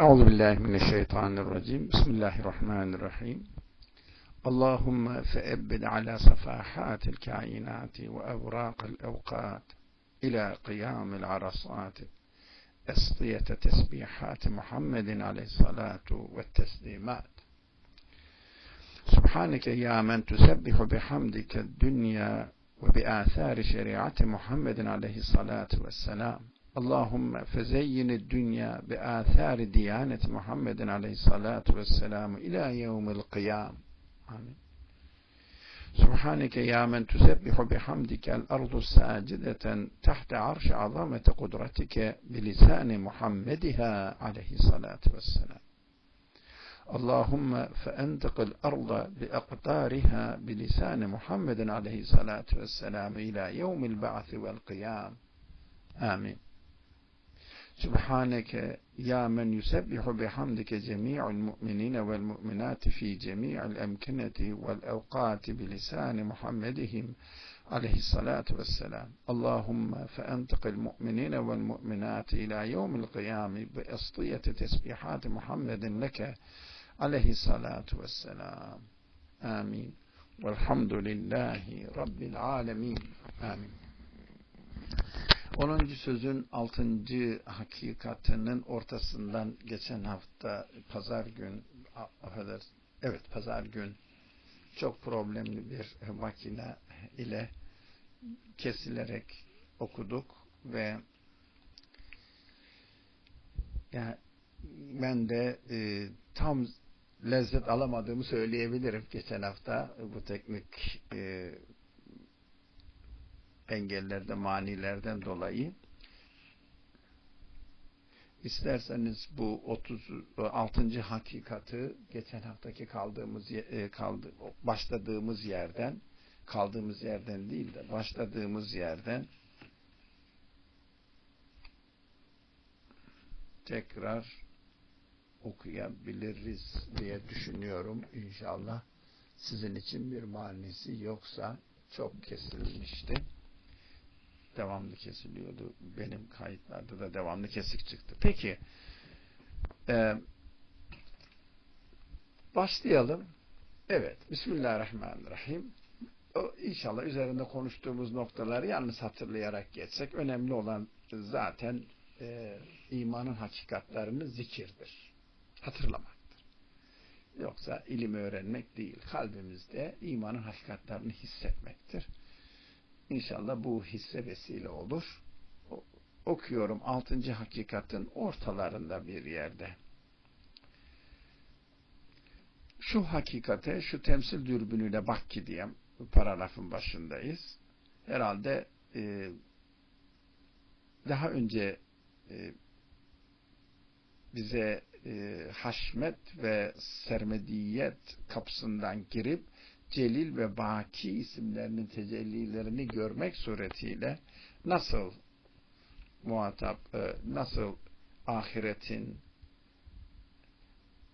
أعوذ بالله من الشيطان الرجيم. بسم الله الرحمن الرحيم. اللهم فأبد على صفاحات الكائنات وأوراق الأوقات إلى قيام العرصات. أسطية تسبيحات محمد عليه الصلاة والتسليمات. سبحانك يا من تسبح بحمدك الدنيا وبآثار شريعة محمد عليه الصلاة والسلام. اللهم فزين الدنيا بآثار ديانة محمد عليه الصلاة والسلام إلى يوم القيام. آمين. سبحانك يا من تسبح بحمدك الأرض الساجدة تحت عرش عظمة قدرتك بلسان محمدها عليه الصلاة والسلام. اللهم فأنطق الأرض بأقطارها بلسان محمد عليه الصلاة والسلام إلى يوم البعث والقيام. آمين. سبحانك يا من يسبح بحمدك جميع المؤمنين والمؤمنات في جميع الأمكنة والأوقات بلسان محمدهم عليه الصلاة والسلام. اللهم فأنطق المؤمنين والمؤمنات إلى يوم القيام بأسطية تسبيحات محمد لك عليه الصلاة والسلام. آمين. والحمد لله رب العالمين. آمين. 10. sözün 6. hakikatinin ortasından geçen hafta pazar gün evet pazar gün çok problemli bir makine ile kesilerek okuduk ve yani ben de e, tam lezzet alamadığımı söyleyebilirim geçen hafta bu teknik e, engellerde, manilerden dolayı. İsterseniz bu 36. hakikati geçen haftaki kaldığımız e, kaldı, başladığımız yerden kaldığımız yerden değil de başladığımız yerden tekrar okuyabiliriz diye düşünüyorum inşallah. Sizin için bir manisi yoksa çok kesilmişti devamlı kesiliyordu. Benim kayıtlarda da devamlı kesik çıktı. Peki e, başlayalım. Evet. Bismillahirrahmanirrahim. O, inşallah üzerinde konuştuğumuz noktaları yalnız hatırlayarak geçsek önemli olan zaten e, imanın hakikatlerini zikirdir. Hatırlamaktır. Yoksa ilim öğrenmek değil. Kalbimizde imanın hakikatlerini hissetmektir. İnşallah bu hisse vesile olur. Okuyorum altıncı hakikatin ortalarında bir yerde. Şu hakikate, şu temsil dürbünüyle bak ki diye paragrafın başındayız. Herhalde e, daha önce e, bize e, haşmet ve sermediyet kapısından girip Celil ve Baki isimlerinin tecellilerini görmek suretiyle nasıl muhatap, e, nasıl ahiretin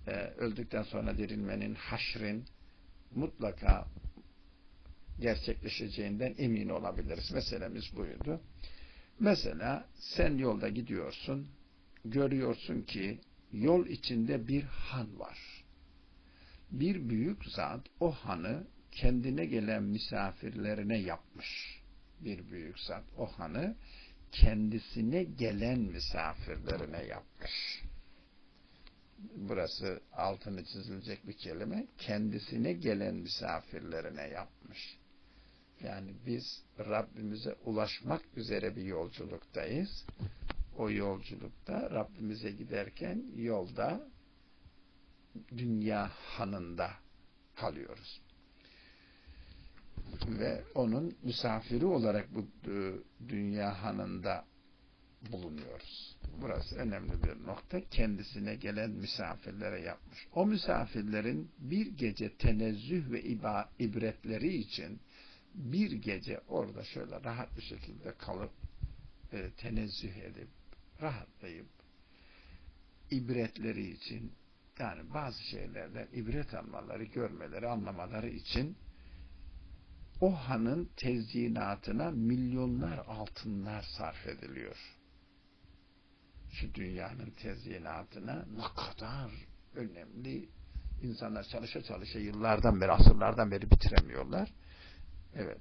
e, öldükten sonra dirilmenin, haşrin mutlaka gerçekleşeceğinden emin olabiliriz. Meselemiz buydu. Mesela sen yolda gidiyorsun, görüyorsun ki yol içinde bir han var bir büyük zat o hanı kendine gelen misafirlerine yapmış. Bir büyük zat o hanı kendisine gelen misafirlerine yapmış. Burası altını çizilecek bir kelime. Kendisine gelen misafirlerine yapmış. Yani biz Rabbimize ulaşmak üzere bir yolculuktayız. O yolculukta Rabbimize giderken yolda dünya hanında kalıyoruz. Ve onun misafiri olarak bu e, dünya hanında bulunuyoruz. Burası önemli bir nokta. Kendisine gelen misafirlere yapmış. O misafirlerin bir gece tenezzüh ve iba, ibretleri için bir gece orada şöyle rahat bir şekilde kalıp e, tenezzüh edip rahatlayıp ibretleri için yani bazı şeylerden ibret almaları, görmeleri, anlamaları için o hanın tezyinatına milyonlar altınlar sarf ediliyor. şu dünyanın tezyinatına ne kadar önemli insanlar çalışa çalışa yıllardan beri, asırlardan beri bitiremiyorlar. Evet,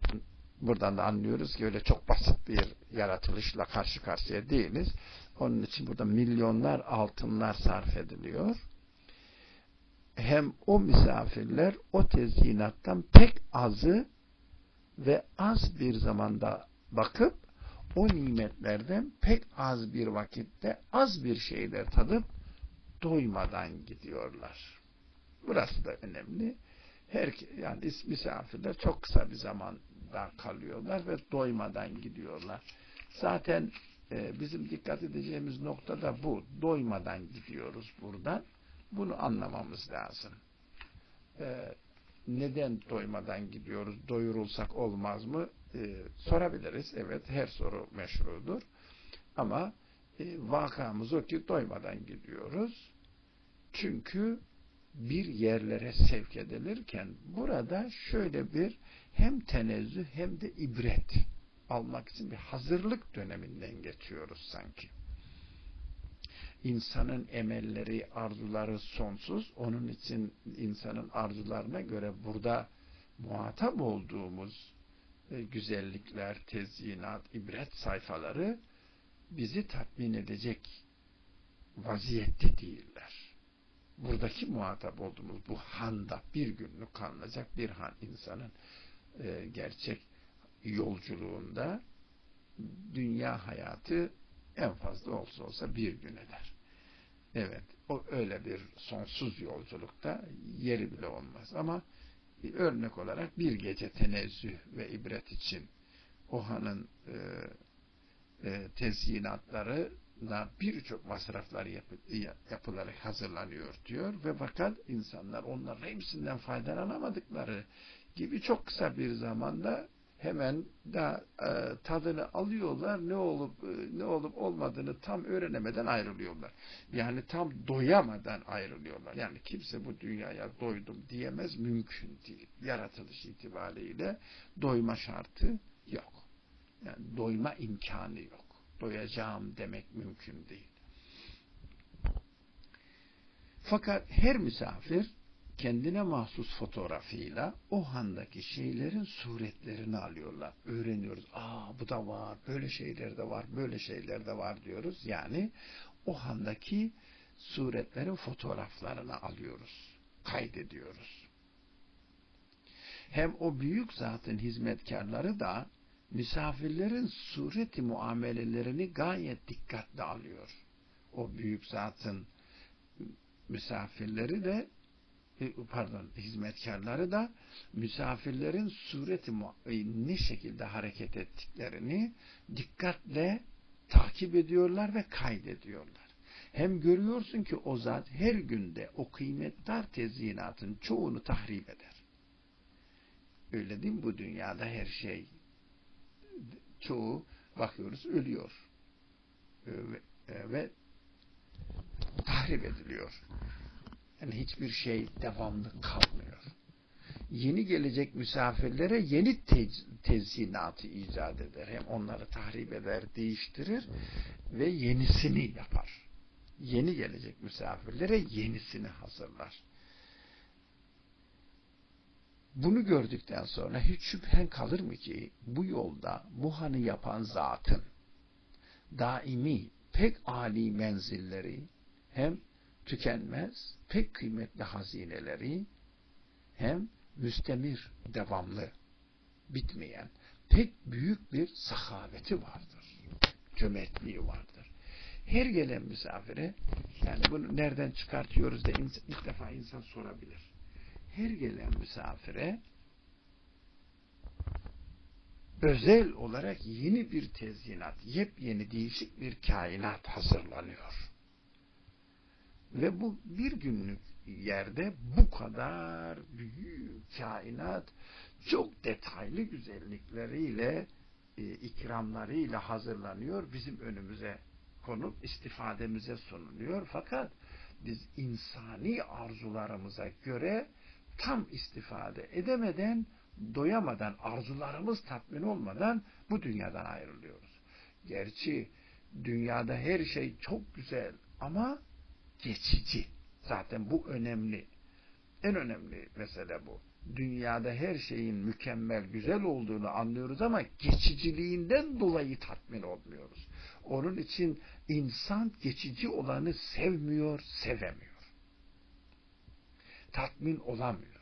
buradan da anlıyoruz ki öyle çok basit bir yaratılışla karşı karşıya değiliz. Onun için burada milyonlar altınlar sarf ediliyor. Hem o misafirler o tezyinattan pek azı ve az bir zamanda bakıp o nimetlerden pek az bir vakitte az bir şeyler tadıp doymadan gidiyorlar. Burası da önemli. Her yani misafirler çok kısa bir zamanda kalıyorlar ve doymadan gidiyorlar. Zaten e, bizim dikkat edeceğimiz nokta da bu. Doymadan gidiyoruz buradan. Bunu anlamamız lazım. E, neden doymadan gidiyoruz? Doyurulsak olmaz mı? E, sorabiliriz. Evet, her soru meşrudur. Ama e, vakamız o ki doymadan gidiyoruz. Çünkü bir yerlere sevk edilirken burada şöyle bir hem tenezzüh hem de ibret almak için bir hazırlık döneminden geçiyoruz sanki. İnsanın emelleri, arzuları sonsuz. Onun için insanın arzularına göre burada muhatap olduğumuz e, güzellikler, tezyinat, ibret sayfaları bizi tatmin edecek vaziyette değiller. Buradaki muhatap olduğumuz bu handa bir günlük kalınacak bir han insanın e, gerçek yolculuğunda dünya hayatı en fazla olsa olsa bir gün eder. Evet, o öyle bir sonsuz yolculukta yeri bile olmaz. Ama örnek olarak bir gece tenezzüh ve ibret için Oha'nın e, e, tezyinatlarına birçok masraflar yapı, yapılarak hazırlanıyor diyor ve fakat insanlar onların hepsinden faydalanamadıkları gibi çok kısa bir zamanda hemen da e, tadını alıyorlar ne olup e, ne olup olmadığını tam öğrenemeden ayrılıyorlar. Yani tam doyamadan ayrılıyorlar. Yani kimse bu dünyaya doydum diyemez mümkün değil. Yaratılış itibariyle doyma şartı yok. Yani doyma imkanı yok. Doyacağım demek mümkün değil. Fakat her misafir kendine mahsus fotoğrafıyla o handaki şeylerin suretlerini alıyorlar. Öğreniyoruz. Aa bu da var, böyle şeyler de var, böyle şeyler de var diyoruz. Yani o handaki suretlerin fotoğraflarını alıyoruz. Kaydediyoruz. Hem o büyük zatın hizmetkarları da misafirlerin sureti muamelelerini gayet dikkatli alıyor. O büyük zatın misafirleri de pardon hizmetkarları da misafirlerin sureti e, ne şekilde hareket ettiklerini dikkatle takip ediyorlar ve kaydediyorlar. Hem görüyorsun ki o zat her günde o kıymetdar tezyinatın çoğunu tahrip eder. Öyle değil mi bu dünyada her şey? Çoğu bakıyoruz ölüyor. E, ve, ve tahrip ediliyor. Yani hiçbir şey devamlı kalmıyor. Yeni gelecek misafirlere yeni tez, tezyinatı icat eder. Hem onları tahrip eder, değiştirir ve yenisini yapar. Yeni gelecek misafirlere yenisini hazırlar. Bunu gördükten sonra hiç şüphen kalır mı ki bu yolda bu hanı yapan zatın daimi pek âli menzilleri hem tükenmez, pek kıymetli hazineleri hem müstemir, devamlı, bitmeyen, pek büyük bir sahaveti vardır. Cömertliği vardır. Her gelen misafire, yani bunu nereden çıkartıyoruz da ilk defa insan sorabilir. Her gelen misafire özel olarak yeni bir tezyinat, yepyeni değişik bir kainat hazırlanıyor. Ve bu bir günlük yerde bu kadar büyük kainat çok detaylı güzellikleriyle e, ikramlarıyla hazırlanıyor. Bizim önümüze konup istifademize sunuluyor. Fakat biz insani arzularımıza göre tam istifade edemeden, doyamadan, arzularımız tatmin olmadan bu dünyadan ayrılıyoruz. Gerçi Dünyada her şey çok güzel ama geçici. Zaten bu önemli. En önemli mesele bu. Dünyada her şeyin mükemmel, güzel olduğunu anlıyoruz ama geçiciliğinden dolayı tatmin olmuyoruz. Onun için insan geçici olanı sevmiyor, sevemiyor. Tatmin olamıyor.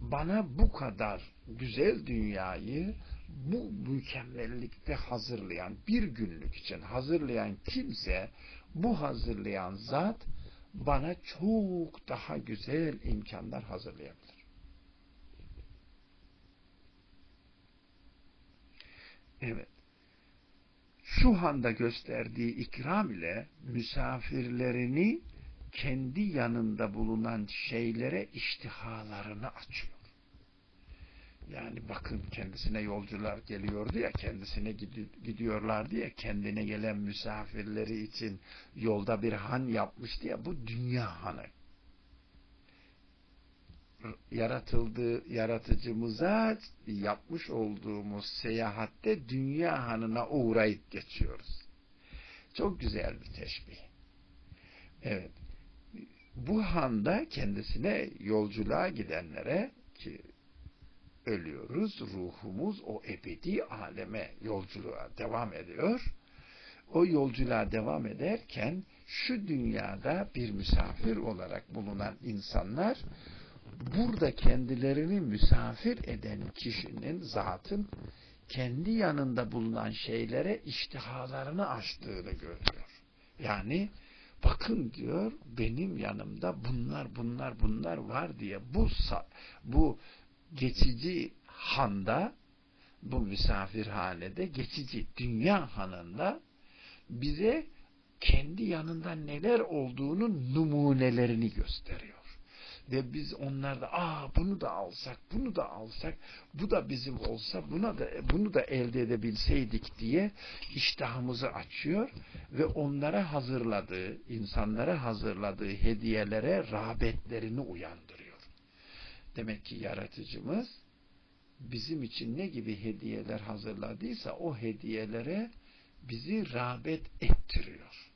Bana bu kadar güzel dünyayı bu mükemmellikte hazırlayan, bir günlük için hazırlayan kimse, bu hazırlayan zat bana çok daha güzel imkanlar hazırlayabilir. Evet. Şu anda gösterdiği ikram ile misafirlerini kendi yanında bulunan şeylere iştihalarını açıyor. Yani bakın kendisine yolcular geliyordu ya, kendisine gidiyorlar diye kendine gelen misafirleri için yolda bir han yapmıştı ya, bu dünya hanı. Yaratıldığı, yaratıcımıza yapmış olduğumuz seyahatte dünya hanına uğrayıp geçiyoruz. Çok güzel bir teşbih. Evet. Bu handa kendisine yolculuğa gidenlere ki ölüyoruz. Ruhumuz o ebedi aleme yolculuğa devam ediyor. O yolculuğa devam ederken şu dünyada bir misafir olarak bulunan insanlar burada kendilerini misafir eden kişinin zatın kendi yanında bulunan şeylere iştihalarını açtığını görüyor. Yani bakın diyor benim yanımda bunlar bunlar bunlar var diye bu bu geçici handa bu misafirhanede geçici dünya hanında bize kendi yanında neler olduğunun numunelerini gösteriyor. Ve biz onlarda aa bunu da alsak, bunu da alsak, bu da bizim olsa, buna da bunu da elde edebilseydik diye iştahımızı açıyor ve onlara hazırladığı, insanlara hazırladığı hediyelere rağbetlerini uyandırıyor. Demek ki yaratıcımız bizim için ne gibi hediyeler hazırladıysa o hediyelere bizi rağbet ettiriyor.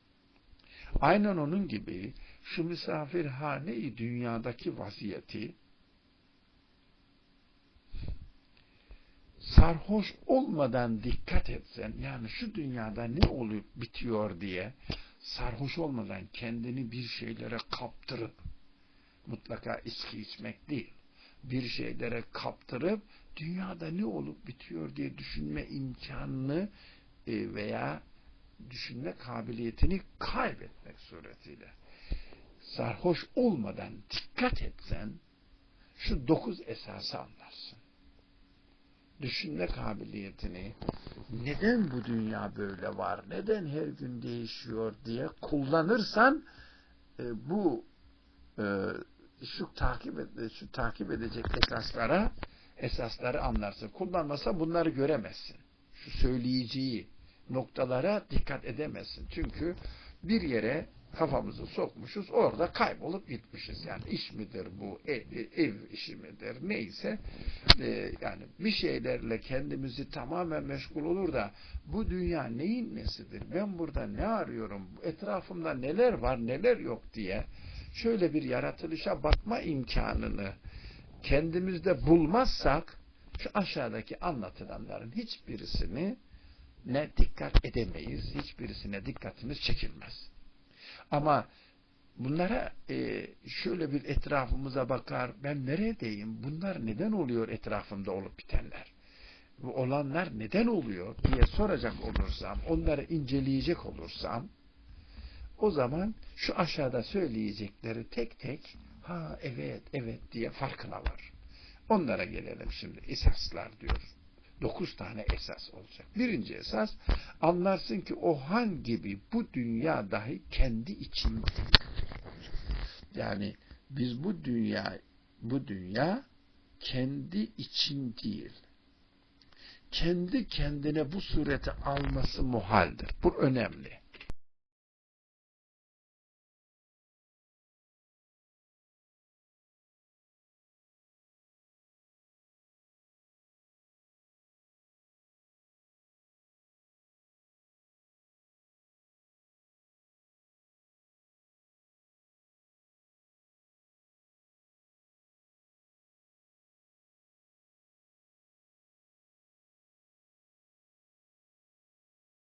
Aynen onun gibi şu misafirhaneyi dünyadaki vaziyeti sarhoş olmadan dikkat etsen yani şu dünyada ne olup bitiyor diye sarhoş olmadan kendini bir şeylere kaptırıp mutlaka içki içmek değil bir şeylere kaptırıp dünyada ne olup bitiyor diye düşünme imkanını e, veya düşünme kabiliyetini kaybetmek suretiyle sarhoş olmadan dikkat etsen şu dokuz esası anlarsın. Düşünme kabiliyetini neden bu dünya böyle var, neden her gün değişiyor diye kullanırsan e, bu e, şu takip şu takip edecek esaslara esasları anlarsın. Kullanmasa bunları göremezsin. Şu söyleyeceği noktalara dikkat edemezsin. Çünkü bir yere kafamızı sokmuşuz, orada kaybolup gitmişiz. Yani iş midir bu, ev, ev işi midir, neyse. E, yani bir şeylerle kendimizi tamamen meşgul olur da bu dünya neyin nesidir, ben burada ne arıyorum, etrafımda neler var, neler yok diye şöyle bir yaratılışa bakma imkanını kendimizde bulmazsak şu aşağıdaki anlatılanların hiçbirisini ne dikkat edemeyiz, hiçbirisine dikkatimiz çekilmez. Ama bunlara e, şöyle bir etrafımıza bakar, ben neredeyim, bunlar neden oluyor etrafımda olup bitenler? Olanlar neden oluyor diye soracak olursam, onları inceleyecek olursam, o zaman şu aşağıda söyleyecekleri tek tek ha evet evet diye farkına var. Onlara gelelim şimdi. Esaslar diyor. Dokuz tane esas olacak. Birinci esas anlarsın ki o han gibi bu dünya dahi kendi içinde. Yani biz bu dünya bu dünya kendi için değil. Kendi kendine bu sureti alması muhaldir. Bu önemli